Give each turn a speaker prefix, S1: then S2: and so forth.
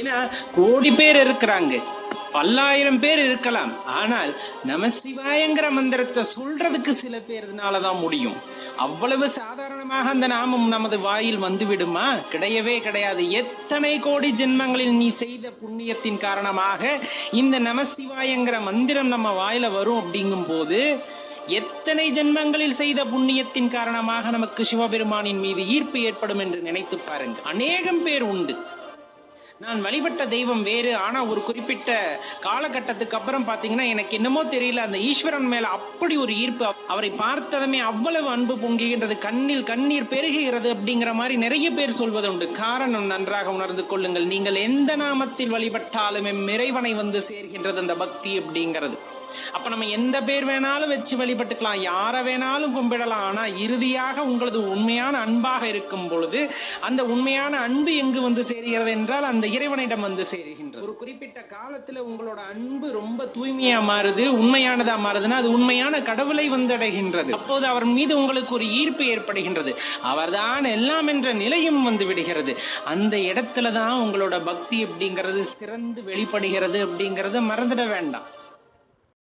S1: ஏன்னா கோடி பேர் இருக்கிறாங்க. பல்லாயிரம் பேர் இருக்கலாம். ஆனால் நமசிவாயங்கிற மந்திரத்தை சொல்றதுக்கு சில பேர்னால தான் முடியும். அவ்வளவு சாதாரணமாக அந்த நாமம் நமது வாயில் வந்து விடுமா கிடையவே கிடையாது. எத்தனை கோடி ஜென்மங்களில் நீ செய்த புண்ணியத்தின் காரணமாக இந்த நமசிவாயங்கிற மந்திரம் நம்ம வாயில வரும் அப்படிங்கும் போது எத்தனை ஜென்மங்களில் செய்த புண்ணியத்தின் காரணமாக நமக்கு சிவபெருமானின் மீது ஈர்ப்பு ஏற்படும் என்று நினைத்து பாருங்கள். அநேகம் பேர் உண்டு. நான் வழிபட்ட தெய்வம் வேறு. ஆனா ஒரு குறிப்பிட்ட காலகட்டத்துக்கு அப்புறம் பாத்தீங்கன்னா எனக்கு என்னமோ தெரியல. அந்த ஈஸ்வரன் மேல அப்படி ஒரு ஈர்ப்பு. அவரை பார்த்ததுமே அவ்வளவு அன்பு பொங்குகின்றது. கண்ணில் கண்ணீர் பெருகுகிறது அப்படிங்கிற மாதிரி நிறைய பேர் சொல்வதுண்டு. காரணம் நன்றாக உணர்ந்து கொள்ளுங்கள். நீங்கள் எந்த நாமத்தில் வழிபட்டாலும் இறைவனை வந்து சேர்கின்றது அந்த பக்தி அப்படிங்கிறது. அப்ப நம்ம எந்த பேர் வேணாலும் வச்சு வழிபட்டுக்கலாம். யாரை வேணாலும் கும்பிடலாம். ஆனா இறுதியாக உங்களது உண்மையான அன்பாக இருக்கும் பொழுது அந்த உண்மையான அன்பு எங்கு வந்து சேருகிறது என்றால் அந்த இறைவனிடம் வந்து சேருகின்றது. ஒரு குறிப்பிட்ட காலத்துல உங்களோட அன்பு ரொம்ப தூய்மையா மாறுது உண்மையானதா மாறுதுன்னா அது உண்மையான கடவுளை வந்தடைகின்றது. அப்போது அவர் மீது உங்களுக்கு ஒரு ஈர்ப்பு ஏற்படுகின்றது. அவர்தான் எல்லாம் என்ற நிலையும் வந்து விடுகிறது. அந்த இடத்துல தான் உங்களோட பக்தி அப்படிங்கிறது சிறந்து வெளிப்படுகிறது அப்படிங்கறத மறந்துட வேண்டாம்.